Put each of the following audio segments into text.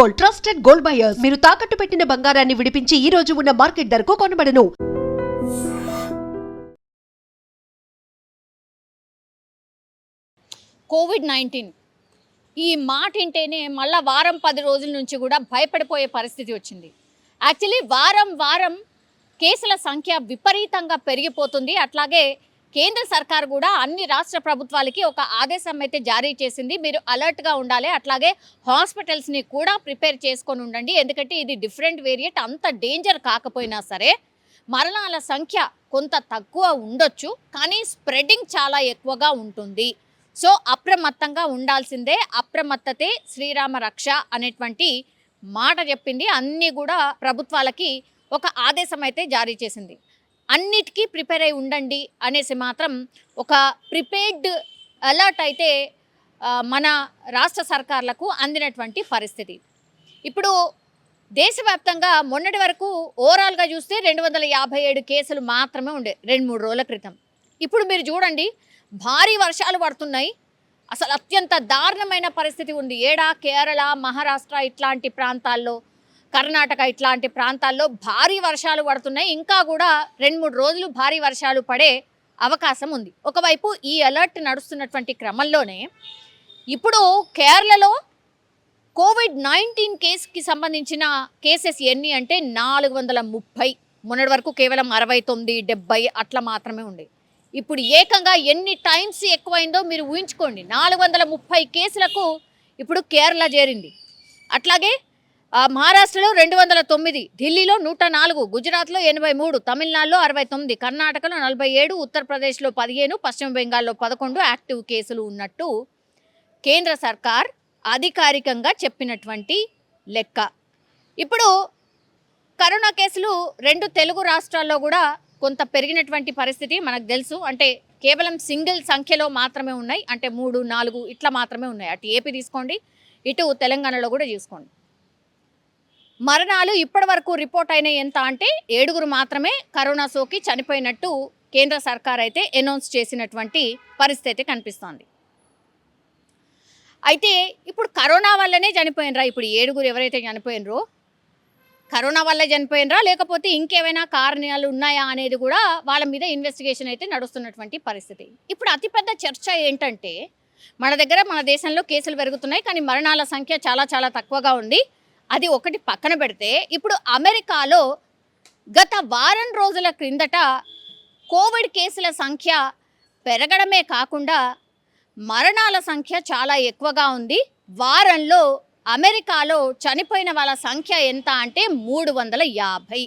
Gold trusted gold buyers. మీరు తాకట్టు పెట్టిన బంగారాన్ని విడిపించి ఈ రోజు ఉన్న మార్కెట్ ధరకు కొనబడను. కోవిడ్ నైన్టీన్ ఈ మాట వింటేనే మళ్ళా వారం పది రోజుల నుంచి కూడా భయపడిపోయే పరిస్థితి వచ్చింది. యాక్చువల్లీ వారం వారం కేసుల సంఖ్య విపరీతంగా పెరిగిపోతుంది. అట్లాగే కేంద్ర సర్కార్ కూడా అన్ని రాష్ట్ర ప్రభుత్వాలకి ఒక ఆదేశం అయితే జారీ చేసింది. మీరు అలర్ట్గా ఉండాలి. అట్లాగే హాస్పిటల్స్ని కూడా ప్రిపేర్ చేసుకొని ఉండండి. ఎందుకంటే ఇది డిఫరెంట్ వేరియంట్ అంత డేంజర్ కాకపోయినా సరే మరణాల సంఖ్య కొంత తక్కువ ఉండొచ్చు. కానీ స్ప్రెడింగ్ చాలా ఎక్కువగా ఉంటుంది. సో అప్రమత్తంగా ఉండాల్సిందే. అప్రమత్తతే శ్రీరామ రక్ష అనేటువంటి మాట చెప్పింది. అన్నీ కూడా ప్రభుత్వాలకి ఒక ఆదేశం అయితే జారీ చేసింది. అన్నిటికీ ప్రిపేర్ అయి ఉండండి అనేసి మాత్రం ఒక ప్రిపేర్డ్ అలర్ట్ అయితే మన రాష్ట్ర సర్కార్లకు అందినటువంటి పరిస్థితి. ఇప్పుడు దేశవ్యాప్తంగా మొన్నటి వరకు ఓవరాల్గా చూస్తే రెండు వందల యాభై ఏడు కేసులు మాత్రమే ఉండే రెండు మూడు రోజుల క్రితం. ఇప్పుడు మీరు చూడండి భారీ వర్షాలు పడుతున్నాయి. అసలు అత్యంత దారుణమైన పరిస్థితి ఉంది. ఏడా కేరళ మహారాష్ట్ర ఇట్లాంటి ప్రాంతాల్లో కర్ణాటక ఇట్లాంటి ప్రాంతాల్లో భారీ వర్షాలు పడుతున్నాయి. ఇంకా కూడా రెండు మూడు రోజులు భారీ వర్షాలు పడే అవకాశం ఉంది. ఒకవైపు ఈ అలర్ట్ నడుస్తున్నటువంటి క్రమంలోనే ఇప్పుడు కేరళలో కోవిడ్ నైన్టీన్ కేసుకి సంబంధించిన కేసెస్ ఎన్ని అంటే నాలుగు వందల ముప్పై. మొన్నటి వరకు కేవలం అరవై తొమ్మిది డెబ్బై అట్లా మాత్రమే ఉండే. ఇప్పుడు ఏకంగా ఎన్ని టైమ్స్ ఎక్కువైందో మీరు ఊహించుకోండి. నాలుగు వందల ముప్పై కేసులకు ఇప్పుడు కేరళ చేరింది. అట్లాగే మహారాష్ట్రలో రెండు వందల తొమ్మిది ఢిల్లీలో నూట నాలుగు గుజరాత్లో ఎనభై మూడు తమిళనాడులో అరవై తొమ్మిది కర్ణాటకలో నలభై ఏడు ఉత్తరప్రదేశ్లో పదిహేను పశ్చిమ బెంగాల్లో పదకొండు యాక్టివ్ కేసులు ఉన్నట్టు కేంద్ర సర్కార్ అధికారికంగా చెప్పినటువంటి లెక్క. ఇప్పుడు కరోనా కేసులు రెండు తెలుగు రాష్ట్రాల్లో కూడా కొంత పెరిగినటువంటి పరిస్థితి మనకు తెలుసు. అంటే కేవలం సింగిల్ సంఖ్యలో మాత్రమే ఉన్నాయి. అంటే మూడు నాలుగు ఇట్లా మాత్రమే ఉన్నాయి. అటు ఏపీ తీసుకోండి ఇటు తెలంగాణలో కూడా చూసుకోండి. మరణాలు ఇప్పటి వరకు రిపోర్ట్ అయిన ఎంత అంటే ఏడుగురు మాత్రమే కరోనా సోకి చనిపోయినట్టు కేంద్ర సర్కార్ అయితే అనౌన్స్ చేసినటువంటి పరిస్థితి కనిపిస్తోంది. అయితే ఇప్పుడు కరోనా వల్లనే చనిపోయినరా? ఇప్పుడు ఏడుగురు ఎవరైతే చనిపోయినరో? కరోనా వల్ల చనిపోయినరా? లేకపోతే ఇంకేమైనా కారణాలు ఉన్నాయా అనేది కూడా వాళ్ళ మీద ఇన్వెస్టిగేషన్ అయితే నడుస్తున్నటువంటి పరిస్థితి. ఇప్పుడు అతిపెద్ద చర్చ ఏంటంటే మన దగ్గర మన దేశంలో కేసులు పెరుగుతున్నాయి కానీ మరణాల సంఖ్య చాలా చాలా తక్కువగా ఉంది. అది ఒకటి పక్కన పెడితే ఇప్పుడు అమెరికాలో గత వారం రోజుల క్రిందట కోవిడ్ కేసుల సంఖ్య పెరగడమే కాకుండా మరణాల సంఖ్య చాలా ఎక్కువగా ఉంది. వారంలో అమెరికాలో చనిపోయిన వాళ్ళ సంఖ్య ఎంత అంటే మూడు వందల యాభై.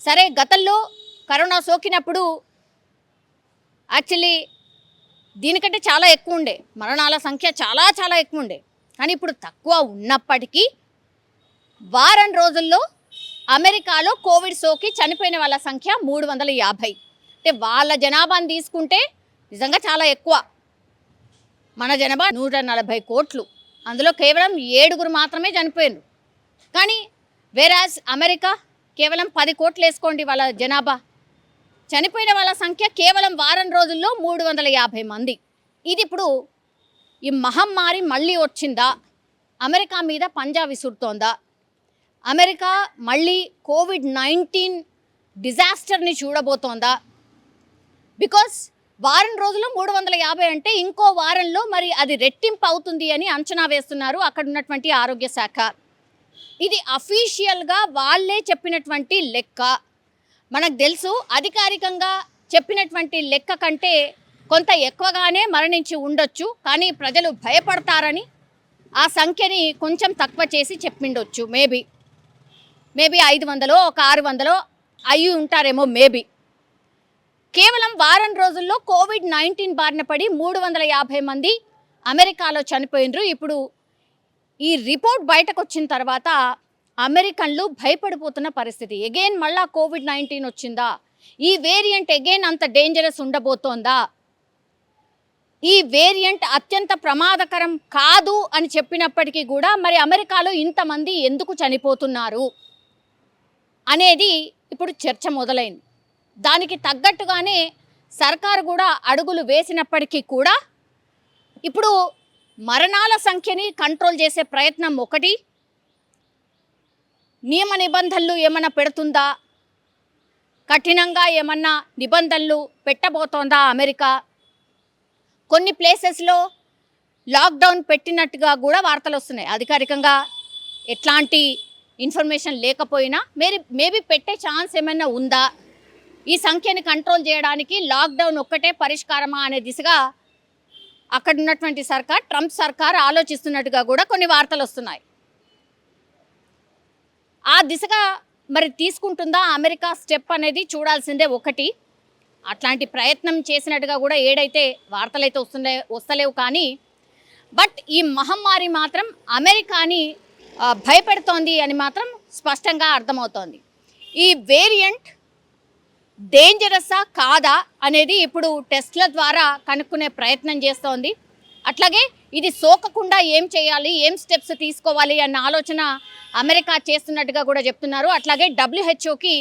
సరే గతంలో కరోనా సోకినప్పుడు యాక్చువల్లీ దీనికంటే చాలా ఎక్కువ ఉండే. మరణాల సంఖ్య చాలా చాలా ఎక్కువ ఉండే. కానీ ఇప్పుడు తక్కువ ఉన్నప్పటికీ వారం రోజుల్లో అమెరికాలో కోవిడ్ సోకి చనిపోయిన వాళ్ళ సంఖ్య మూడు వందల యాభై. అంటే వాళ్ళ జనాభాని తీసుకుంటే నిజంగా చాలా ఎక్కువ. మన జనాభా నూట నలభై కోట్లు. అందులో కేవలం ఏడుగురు మాత్రమే చనిపోయారు కానీ వేరాజ్ అమెరికా కేవలం పది కోట్లు వేసుకోండి వాళ్ళ జనాభా. చనిపోయిన వాళ్ళ సంఖ్య కేవలం వారం రోజుల్లో మూడు వందల యాభై మంది. ఇది ఇప్పుడు ఈ మహమ్మారి మళ్ళీ వచ్చిందా? అమెరికా మీద పంజా విసురుతోందా? అమెరికా మళ్ళీ కోవిడ్ నైన్టీన్ డిజాస్టర్ని చూడబోతోందా? బికాస్ వారం రోజుల్లో మూడు వందల యాభై అంటే ఇంకో వారంలో మరి అది రెట్టింపు అవుతుంది అని అంచనా వేస్తున్నారు అక్కడ ఉన్నటువంటి ఆరోగ్య శాఖ. ఇది అఫీషియల్గా వాళ్ళే చెప్పినటువంటి లెక్క. మనకు తెలుసు అధికారికంగా చెప్పినటువంటి లెక్క కంటే కొంత ఎక్కువగానే మరణించి ఉండొచ్చు కానీ ప్రజలు భయపడతారని ఆ సంఖ్యని కొంచెం తక్కువ చేసి చెప్పిండొచ్చు మేబీ. మేబీ ఐదు వందలో ఒక ఆరు వందలో అయ్యి ఉంటారేమో మేబీ. కేవలం వారం రోజుల్లో కోవిడ్ నైన్టీన్ బారిన పడి మూడు వందల యాభై మంది అమెరికాలో చనిపోయినరు. ఇప్పుడు ఈ రిపోర్ట్ బయటకు వచ్చిన తర్వాత అమెరికన్లు భయపడిపోతున్న పరిస్థితి. ఎగైన్ మళ్ళా కోవిడ్ నైన్టీన్ వచ్చిందా? ఈ వేరియంట్ ఎగైన్ అంత డేంజరస్ ఉండబోతోందా? ఈ వేరియంట్ అత్యంత ప్రమాదకరం కాదు అని చెప్పినప్పటికీ కూడా మరి అమెరికాలో ఇంతమంది ఎందుకు చనిపోతున్నారు? అనేది ఇప్పుడు చర్చ మొదలైంది. దానికి తగ్గట్టుగానే సర్కారు కూడా అడుగులు వేసినప్పటికీ కూడా ఇప్పుడు మరణాల సంఖ్యని కంట్రోల్ చేసే ప్రయత్నం ఒకటి. నియమ నిబంధనలు ఏమైనా పెడుతుందా? కఠినంగా ఏమన్నా నిబంధనలు పెట్టబోతోందా అమెరికా? కొన్ని ప్లేసెస్లో లాక్డౌన్ పెట్టినట్టుగా కూడా వార్తలు వస్తున్నాయి. అధికారికంగా ఎట్లాంటి ఇన్ఫర్మేషన్ లేకపోయినా మేబీ మేబీ పెట్టే ఛాన్స్ ఏమైనా ఉందా? ఈ సంఖ్యని కంట్రోల్ చేయడానికి లాక్డౌన్ ఒక్కటే పరిష్కారమా అనే దిశగా అక్కడ ఉన్నటువంటి సర్కార్ ట్రంప్ సర్కార్ ఆలోచిస్తున్నట్టుగా కూడా కొన్ని వార్తలు వస్తున్నాయి. ఆ దిశగా మరి తీసుకుంటుందా అమెరికా స్టెప్ అనేది చూడాల్సిందే ఒకటి. అట్లాంటి ప్రయత్నం చేసినట్టుగా కూడా ఏడైతే వార్తలైతే వస్తుండే వస్తలేవు కానీ బట్ ఈ మహమ్మారి మాత్రం అమెరికాని భయపెడుతోంది అని మాత్రం స్పష్టంగా అర్థమవుతోంది. ఈ వేరియంట్ డేంజరస్సా కాదా అనేది ఇప్పుడు టెస్ట్ల ద్వారా కనుక్కునే ప్రయత్నం చేస్తోంది. అట్లాగే ఇది సోకకుండా ఏం చేయాలి ఏం స్టెప్స్ తీసుకోవాలి అన్న ఆలోచన అమెరికా చేస్తున్నట్టుగా కూడా చెప్తున్నారు. అట్లాగే డబ్ల్యూహెచ్ఓకి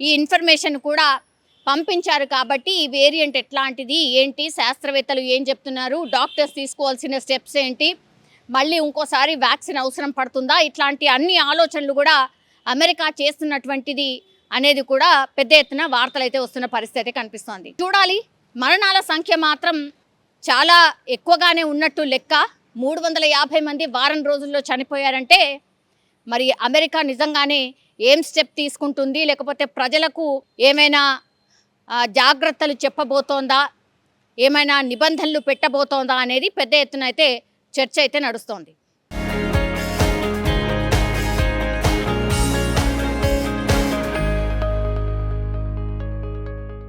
ఈ ఇన్ఫర్మేషన్ కూడా పంపించారు కాబట్టి ఈ వేరియంట్ ఎట్లాంటిది ఏంటి శాస్త్రవేత్తలు ఏం చెప్తున్నారు డాక్టర్స్ తీసుకోవాల్సిన స్టెప్స్ ఏంటి మళ్ళీ ఇంకోసారి వ్యాక్సిన్ అవసరం పడుతుందా? ఇట్లాంటి అన్ని ఆలోచనలు కూడా అమెరికా చేస్తున్నటువంటిది అనేది కూడా పెద్ద ఎత్తున వార్తలు అయితే వస్తున్న పరిస్థితి అయితే కనిపిస్తోంది. చూడాలి మరణాల సంఖ్య మాత్రం చాలా ఎక్కువగానే ఉన్నట్టు లెక్క. మూడు వందల యాభై మంది వారం రోజుల్లో చనిపోయారంటే మరి అమెరికా నిజంగానే ఏం స్టెప్ తీసుకుంటుంది? లేకపోతే ప్రజలకు ఏమైనా జాగ్రత్తలు చెప్పబోతోందా? ఏమైనా నిబంధనలు పెట్టబోతోందా అనేది పెద్ద ఎత్తున అయితే చర్చ అయితే నడుస్తోంది.